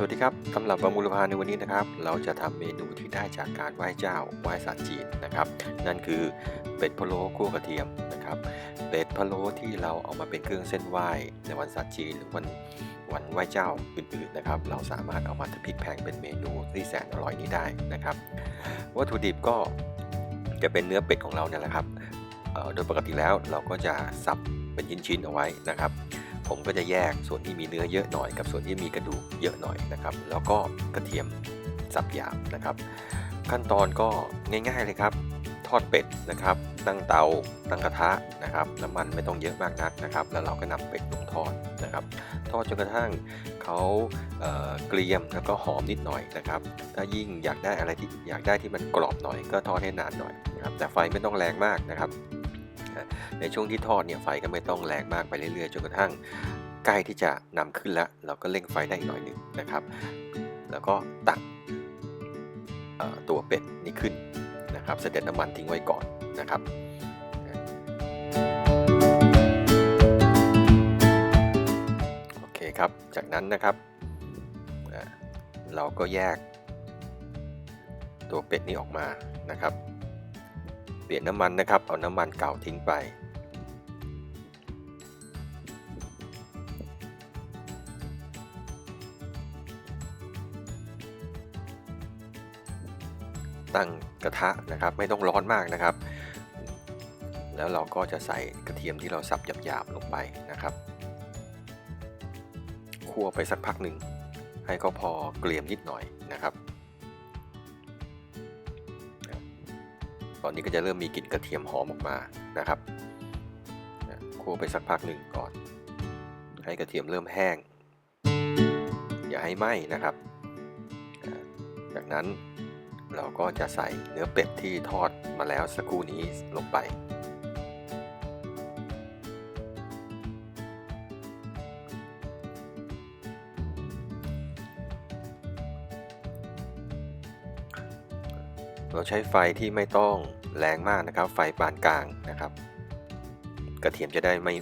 สวัสดีครับสำหรับวังมูลพาในวันนี้นะครับ เราจะทำเมนูที่ได้จากการไหว้เจ้าไหว้ศาสตร์จีนนะครับ นั่นคือเป็ดพะโล้คั่วกระเทียมนะครับ เป็ดพะโล้ที่เราเอามาเป็นเครื่องเส้นไหว้ในวันศาสตร์จีนหรือวันวันไหว้เจ้าอื่นๆนะครับ เราสามารถเอามาทำพริกแพงเป็นเมนูที่แสนอร่อยนี้ได้นะครับ วัตถุดิบก็จะเป็นเนื้อเป็ดของเราเนี่ยแหละครับโดยปกติแล้วเราก็จะสับเป็นชิ้นๆเอาไว้นะครับ ผมก็จะแยกส่วนที่มีเนื้อเยอะหน่อยกับส่วนที่มีกระดูกเยอะหน่อยนะครับ แล้วก็กระเทียมสับหยาบนะครับ ขั้นตอนก็ง่ายๆเลยครับ ทอดเป็ดนะครับ ตั้งเตาตั้งกระทะนะครับ น้ำมันไม่ต้องเยอะมากนักนะครับ แล้วเราก็นำเป็ดลงทอดนะครับ ทอดจนกระทั่งเขาเเกรียมแล้วก็หอมนิดหน่อยนะครับ ถ้ายิ่งอยากได้อะไรที่อยากได้ที่มันกรอบหน่อย ก็ทอดให้นานหน่อยนะครับแต่ไฟไม่ต้องแรงมากนะครับ ในช่วงที่ทอดเนี่ยไฟก็ไม่ต้องแรงมากไปเรื่อยๆจนกระทั่งใกล้ที่จะนำขึ้นแล้วเราก็เร่งไฟได้อีกหน่อยหนึ่งนะครับ แล้วก็ตักตัวเป็ดนี่ขึ้นนะครับเสด็จน้ำมันทิ้งไว้ก่อนนะครับโอเคครับจากนั้นนะครับเราก็แยกตัวเป็ดนี้ออกมานะครับ เปลี่ยนน้ำมันนะครับ เอาน้ำมันเก่าทิ้งไป ตั้งกระทะนะครับไม่ต้องร้อนมากนะครับ แล้วเราก็จะใส่กระเทียมที่เราสับหยาบๆลงไปนะครับคั่วไปสักพักหนึ่งให้เขาพอเกรียมนิดหน่อยนะครับ ตอนนี้ก็จะเริ่มมีกลิ่นกระเทียมหอมออกมานะครับคั่วไปสักพักหนึ่งก่อน ให้กระเทียมเริ่มแห้ง อย่าให้ไหม้นะครับ จากนั้นเราก็จะใส่เนื้อเป็ดที่ทอดมาแล้วสักครู่นี้ลงไป เราใช้ไฟที่ไม่ต้องแรงมากนะครับ ไฟปานกลางนะครับ กระเทียมจะได้ไม่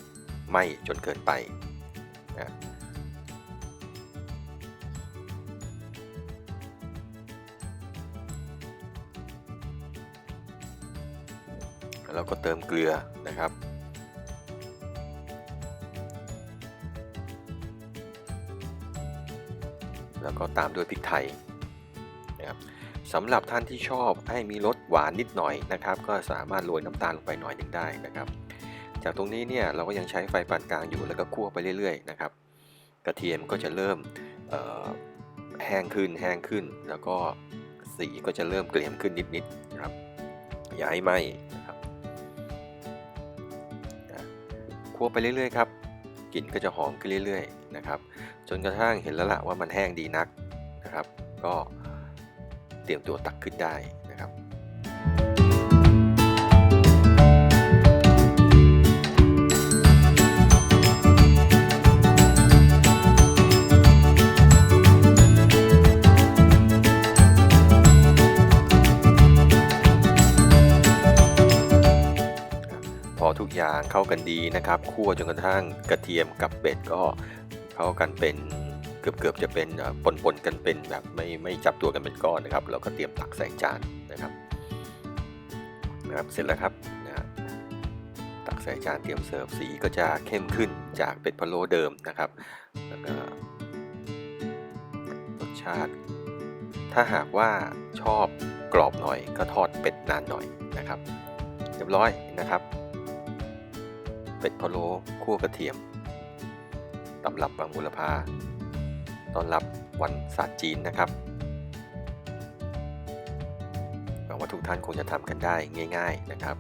ไหม้จนเกินไปนะเราก็เติมเกลือนะครับ แล้วก็ตามด้วยพริกไทยนะครับ สำหรับท่านที่ชอบให้มีรสหวานนิดหน่อยนะครับ ก็สามารถโรยน้ำตาลลงไปหน่อยหนึ่งได้นะครับ จากตรงนี้เนี่ยเราก็ยังใช้ไฟปานกลางอยู่แล้วก็คั่วไปเรื่อยๆนะครับ กระเทียมก็จะเริ่มแห้งขึ้นแห้งขึ้น แล้วก็สีก็จะเริ่มเกลี่ยมขึ้นนิดๆนะครับอย่าให้ไหมนะครับคั่วไปเรื่อยๆครับกลิ่นก็จะหอมขึ้นเรื่อยๆนะครับ จนกระทั่งเห็นแล้วละว่ามันแห้งดีนักนะครับ ก็ เตรียมตัวตักขึ้นได้นะครับ พอทุกอย่างเข้ากันดีนะครับ คั่วจนกระทั่งกระเทียมกับเป็ดก็เข้ากันเป็น เกือบจะเป็นปนๆกันเป็นแบบไม่ไม่จับตัวกันเป็นก้อนนะครับเราก็เตรียมตักใส่จานนะครับนะครับเสร็จแล้วครับนะฮะตักใส่จานเตรียมเสิร์ฟสีก็จะเข้มขึ้นจากเป็ดพะโล้เดิมนะครับแล้วก็รสชาติ ถ้าหากว่าชอบกรอบหน่อยก็ทอดเป็ดนานหน่อยนะครับเรียบร้อยนะครับ เป็ดพะโล้คั่วกระเทียมตำรับบางบุรพา ต้อนรับวันศาสตร์จีนนะครับหวังว่าทุกท่านคงจะทำกันได้ง่าย ๆนะครับ